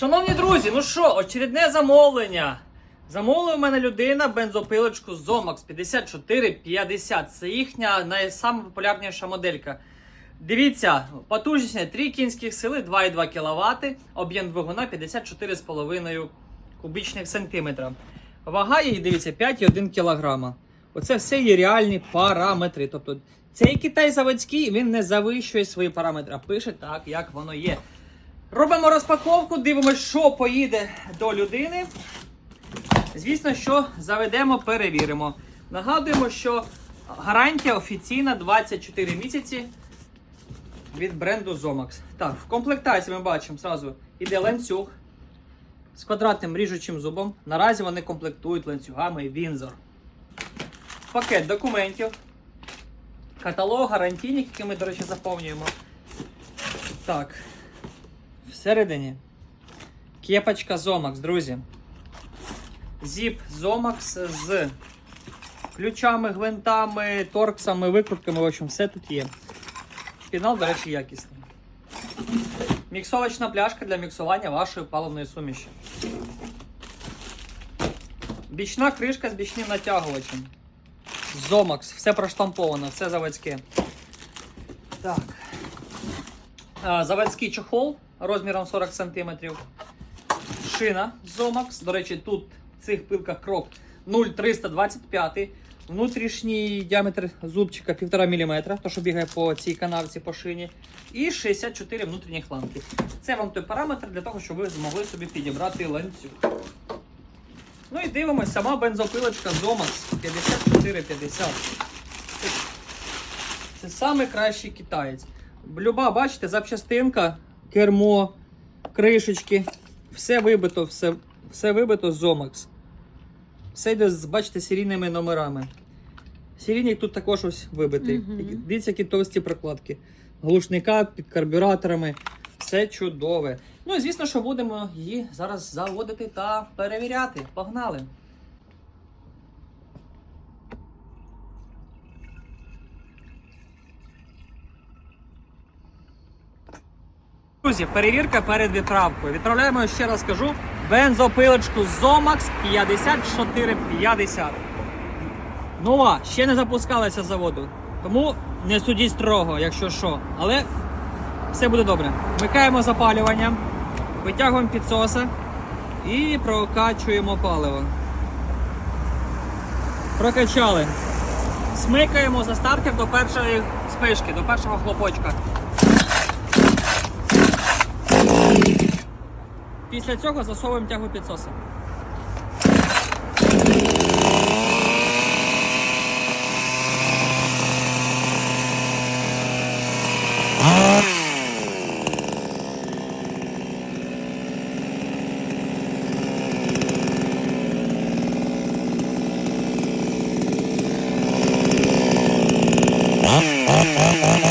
Шановні друзі, ну що, очередне замовлення. Замовила у мене людина бензопилочку Zomax 5450. Це їхня найсамопопулярніша моделька. Дивіться, потужність 3 кінських сили, 2,2 кВт, об'єм двигуна 54,5 кубічних сантиметра. Вага її, дивіться, 5,1 кг. Оце все є реальні параметри. Тобто цей Китай заводський він не завищує свої параметри, а пише так, як воно є. Робимо розпаковку, дивимося, що поїде до людини. Звісно, що заведемо, перевіримо. Нагадуємо, що гарантія офіційна 24 місяці від бренду Zomax. Так, в комплектації ми бачимо зразу іде ланцюг з квадратним ріжучим зубом. Наразі вони комплектують ланцюгами Windsor. Пакет документів. Каталог, гарантійник, який ми, до речі, заповнюємо. Так. Всередині. Кепочка Zomax, друзі. Зіп Zomax з ключами, гвинтами, торксами, викрутками. В общем, все тут є. Пінал, до речі, якісний. Міксовочна пляшка для міксування вашої паливної суміші. Бічна кришка з бічним натягувачем. Zomax, все проштамповано, все заводське. Так. Заводський чохол розміром 40 см. Шина Zomax. До речі, тут в цих пилках крок 0,325. Внутрішній діаметр зубчика 1,5 мм, то що бігає по цій канавці по шині. І 64 внутрішніх ламки. Це вам той параметр для того, щоб ви змогли собі підібрати ланцюг. Ну і дивимось, сама бензопилочка Zomax 5450. Це самий кращий китаєць. Люба, бачите, запчастинка, кермо, кришечки. Все вибито, все, все вибито з Zomax. Все йде, бачите, серійними номерами. Серійник тут також ось вибитий. Мгм. Дивіться, які товсті прокладки. Глушника під карбюраторами. Все чудове. Ну і звісно, що будемо її зараз заводити та перевіряти. Погнали! Друзі, перевірка перед відправкою. Відправляємо, ще раз кажу, бензопилочку Zomax 5450. Нова, ще не запускалася з заводу. Тому не судіть строго, якщо що. Але все буде добре. Вмикаємо запалювання, витягуємо підсоса і прокачуємо паливо. Прокачали. Смикаємо за стартер до першої спишки, до першого хлопочка. Після цього засовуємо тягу підсоса. Друзі,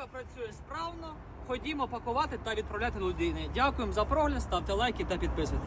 Пилка працює справно. Ходімо пакувати та відправляти людини. Дякуємо за прогляд, ставте лайки та підписуйтесь.